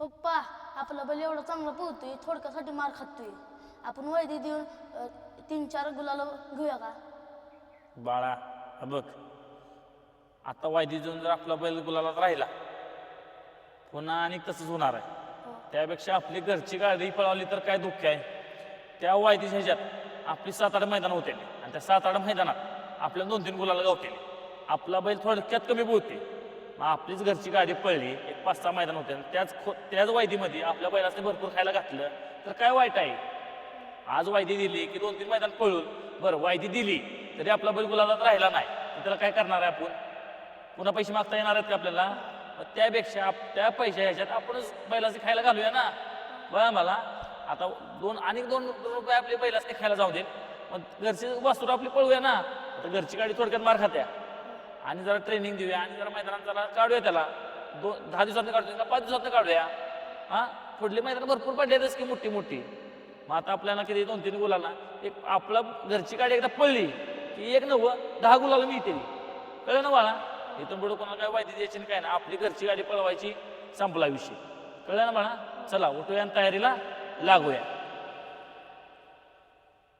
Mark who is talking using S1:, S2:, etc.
S1: पप्पा आपला बैल एवढा चांगला पोहतोय थोडक्यासाठी मार खातोय. आपण वैदी देऊन अ, तीन चार गुलाला घेऊया का?
S2: बाळा हा बघ. आता वायदी जाऊन जर आपला बैल गुलालात राहिला पुन्हा आणि तसंच होणार आहे. त्यापेक्षा आपली घरची गाडी पळवली तर काय दुःख आहे? त्या वायदीच्या ह्याच्यात आपली सात आठ मैदान होते आणि त्या सात आठ मैदानात आपल्या दोन तीन गुलाला गावते आपला बैल थोडक्यात कमी बोलते मग आपलीच घरची गाडी पळली एक पाच सहा मैदान होते. आणि त्याच खो त्याच वायदीमध्ये आपल्या बैलाने भरपूर खायला घातलं. तर काय वाईट आहे? आज वायदी दिली की दोन तीन मैदान पळून बरं वायदी दिली तरी आपला बैल गुलाबात राहिला नाही. तर त्याला काय करणार आहे आपण? पुन्हा पैसे मागता येणार आहेत का आपल्याला? मग त्यापेक्षा त्या पैशा ह्याच्यात आपणच बैलाचे खायला घालूया ना? बघा मला आता दोन आणि दोन रुपये आपले बैलाचे खायला जाऊ दे मग घरची वस्तू आपली पळूया ना? आता घरची गाडी थोडक्यात मार खात्या. आणि जरा ट्रेनिंग देऊया आणि जरा मैदानात जरा काढूया त्याला. दोन दहा दिवसात काढूया का? पाच दिवसात काढूया. हां? पुढली मैदान भरपूर पडलेतच की मोठी मोठी. मग आता आपल्याला किती दोन तीन गुलाला. एक आपला घरची गाडी एकदा पडली की एक नव्वद दहा गुलाला मिळते कळलं ना बाळा? इथून पुढे कोणाला काय माहिती द्यायची नाही काय ना आपली घरची गाडी पळवायची संपला विषय. कळलं ना बाळा? चला उठूया आणि तयारीला लागूया.